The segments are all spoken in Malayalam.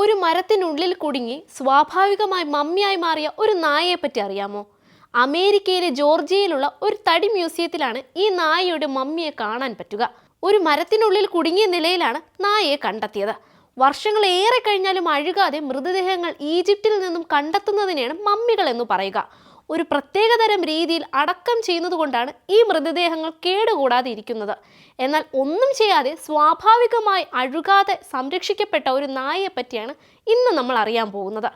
ഒരു മരത്തിനുള്ളിൽ കുടുങ്ങി സ്വാഭാവികമായി മമ്മിയായി മാറിയ ഒരു നായയെ പറ്റി അറിയാമോ? അമേരിക്കയിലെ ജോർജിയയിലുള്ള ഒരു തടി മ്യൂസിയത്തിലാണ് ഈ നായയുടെ മമ്മിയെ കാണാൻ പറ്റുക. ഒരു മരത്തിനുള്ളിൽ കുടുങ്ങിയ നിലയിലാണ് നായയെ കണ്ടെത്തിയത്. വർഷങ്ങൾ ഏറെ കഴിഞ്ഞാലും അഴുകാതെ മൃതദേഹങ്ങൾ ഈജിപ്തിൽ നിന്നും കണ്ടെത്തുന്നതിനെയാണ് മമ്മികൾ എന്ന് പറയുക. ഒരു പ്രത്യേകതരം രീതിയിൽ അടക്കം ചെയ്യുന്നതുകൊണ്ടാണ് ഈ മൃതദേഹങ്ങൾ കേടുകൂടാതെ ഇരിക്കുന്നത് എന്നാൽ ഒന്നും ചെയ്യാതെ സ്വാഭാവികമായി അഴുകാതെ സംരക്ഷിക്കപ്പെട്ട ഒരു നായയെ പറ്റിയാണ് ഇന്ന് നമ്മൾ അറിയാൻ പോകുന്നത്.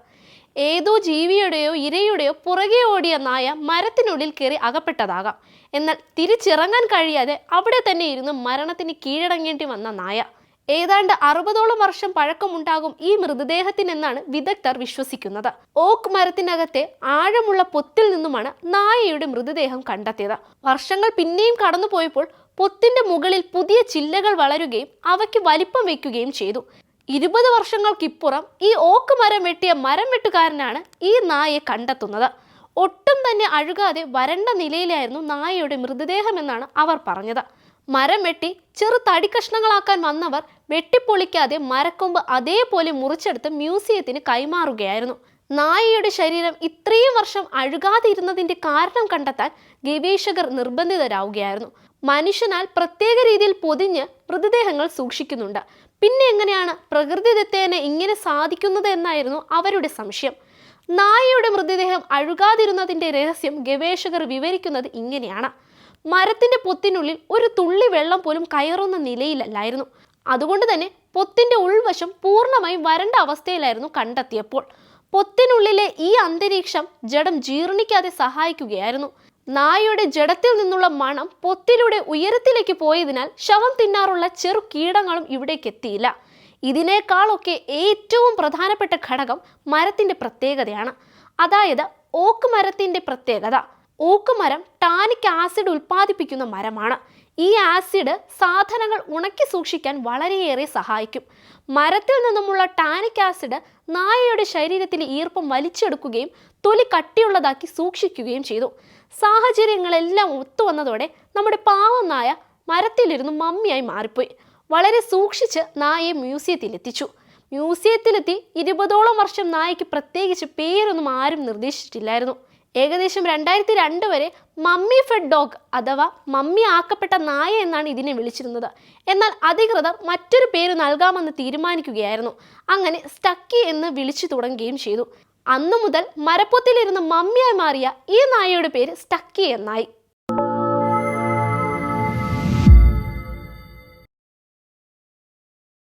ഏതോ ജീവിയുടെയോ ഇരയുടെയോ പുറകെ ഓടിയ നായ മരത്തിനുള്ളിൽ കയറി അകപ്പെട്ടതാകാം. എന്നാൽ തിരിച്ചിറങ്ങാൻ കഴിയാതെ അവിടെ തന്നെ ഇരുന്ന് മരണത്തിന് കീഴടങ്ങേണ്ടി വന്ന നായ. ഏതാണ്ട് അറുപതോളം വർഷം പഴക്കമുണ്ടാകും ഈ മൃതദേഹത്തിനെന്നാണ് വിദഗ്ധർ വിശ്വസിക്കുന്നത്. ഓക്ക് മരത്തിനകത്തെ ആഴമുള്ള പൊത്തിൽ നിന്നുമാണ് നായയുടെ മൃതദേഹം കണ്ടെത്തിയത്. വർഷങ്ങൾ പിന്നെയും കടന്നുപോയപ്പോൾ പൊത്തിന്റെ മുകളിൽ പുതിയ ചില്ലകൾ വളരുകയും അവയ്ക്ക് വലിപ്പം വയ്ക്കുകയും ചെയ്തു. ഇരുപത് വർഷങ്ങൾക്കിപ്പുറം ഈ ഓക്ക് മരം വെട്ടിയ മരം വെട്ടുകാരനാണ് ഈ നായയെ കണ്ടെത്തുന്നത്. ഒട്ടും തന്നെ അഴുകാതെ വരണ്ട നിലയിലായിരുന്നു നായയുടെ മൃതദേഹമെന്നാണ് അവർ പറഞ്ഞത്. മരം വെട്ടി ചെറു തടി കഷ്ണങ്ങളാക്കാൻ വന്നവർ വെട്ടിപ്പൊളിക്കാതെ മരക്കൊമ്പ് അതേപോലെ മുറിച്ചെടുത്ത് മ്യൂസിയത്തിന് കൈമാറുകയായിരുന്നു. നായയുടെ ശരീരം ഇത്രയും വർഷം അഴുകാതെ ഇരുന്നതിന്റെ കാരണം കണ്ടെത്താൻ ഗവേഷകർ നിർബന്ധിതരാവുകയായിരുന്നു. മനുഷ്യനാൽ പ്രത്യേക രീതിയിൽ പൊതിഞ്ഞ് മൃതദേഹങ്ങൾ സൂക്ഷിക്കുന്നുണ്ട്. പിന്നെ എങ്ങനെയാണ് പ്രകൃതിദത്തേനെ ഇങ്ങനെ സാധിക്കുന്നത് എന്നായിരുന്നു അവരുടെ സംശയം. നായയുടെ മൃതദേഹം അഴുകാതിരുന്നതിന്റെ രഹസ്യം ഗവേഷകർ വിവരിക്കുന്നത് ഇങ്ങനെയാണ്. മരത്തിന്റെ പൊത്തിനുള്ളിൽ ഒരു തുള്ളി വെള്ളം പോലും കയറുന്ന നിലയിലല്ലായിരുന്നു അതുകൊണ്ട് തന്നെ പൊത്തിന്റെ ഉൾവശം പൂർണമായും വരണ്ട അവസ്ഥയിലായിരുന്നു കണ്ടെത്തിയപ്പോൾ. പൊത്തിനുള്ളിലെ ഈ അന്തരീക്ഷം ജഡം ജീർണിക്കാതെ സഹായിക്കുകയായിരുന്നു. നായയുടെ ജഡത്തിൽ നിന്നുള്ള മണം പൊത്തിലൂടെ ഉയരത്തിലേക്ക് പോയതിനാൽ ശവം തിന്നാറുള്ള ചെറു കീടങ്ങളും ഇവിടേക്ക് എത്തിയില്ല. ഇതിനേക്കാളൊക്കെ ഏറ്റവും പ്രധാനപ്പെട്ട ഘടകം മരത്തിന്റെ പ്രത്യേകതയാണ്. അതായത് ഓക്ക് മരത്തിന്റെ പ്രത്യേകത. ഓക്ക് മരം ടാനിക് ആസിഡ് ഉൽപ്പാദിപ്പിക്കുന്ന മരമാണ്. ഈ ആസിഡ് സാധനങ്ങൾ ഉണക്കി സൂക്ഷിക്കാൻ വളരെയേറെ സഹായിക്കും. മരത്തിൽ നിന്നുമുള്ള ടാനിക് ആസിഡ് നായയുടെ ശരീരത്തിലെ ഈർപ്പം വലിച്ചെടുക്കുകയും തൊലി കട്ടിയുള്ളതാക്കി സൂക്ഷിക്കുകയും ചെയ്തു. സാഹചര്യങ്ങളെല്ലാം ഒത്തുവന്നതോടെ നമ്മുടെ പാവം നായ മരത്തിലിരുന്ന് മമ്മിയായി മാറിപ്പോയി. വളരെ സൂക്ഷിച്ച് നായയെ മ്യൂസിയത്തിൽ എത്തിച്ചു മ്യൂസിയത്തിലെത്തി ഇരുപതോളം വർഷം നായയ്ക്ക് പ്രത്യേകിച്ച് പേരൊന്നും ആരും നിർദ്ദേശിച്ചിട്ടില്ലായിരുന്നു. ഏകദേശം രണ്ടായിരത്തി രണ്ട് വരെ മമ്മി ഫെഡ് ഡോഗ് അഥവാ മമ്മി ആക്കപ്പെട്ട നായ എന്നാണ് ഇതിനെ വിളിച്ചിരുന്നത്. എന്നാൽ അധികൃതർ മറ്റൊരു പേര് നൽകാമെന്ന് തീരുമാനിക്കുകയായിരുന്നു. അങ്ങനെ സ്റ്റക്കി എന്ന് വിളിച്ചു തുടങ്ങുകയും ചെയ്തു. അന്നു മുതൽ മരപ്പൊത്തിലിരുന്ന് മമ്മിയായി മാറിയ ഈ നായയുടെ പേര് സ്റ്റക്കി എന്നായി.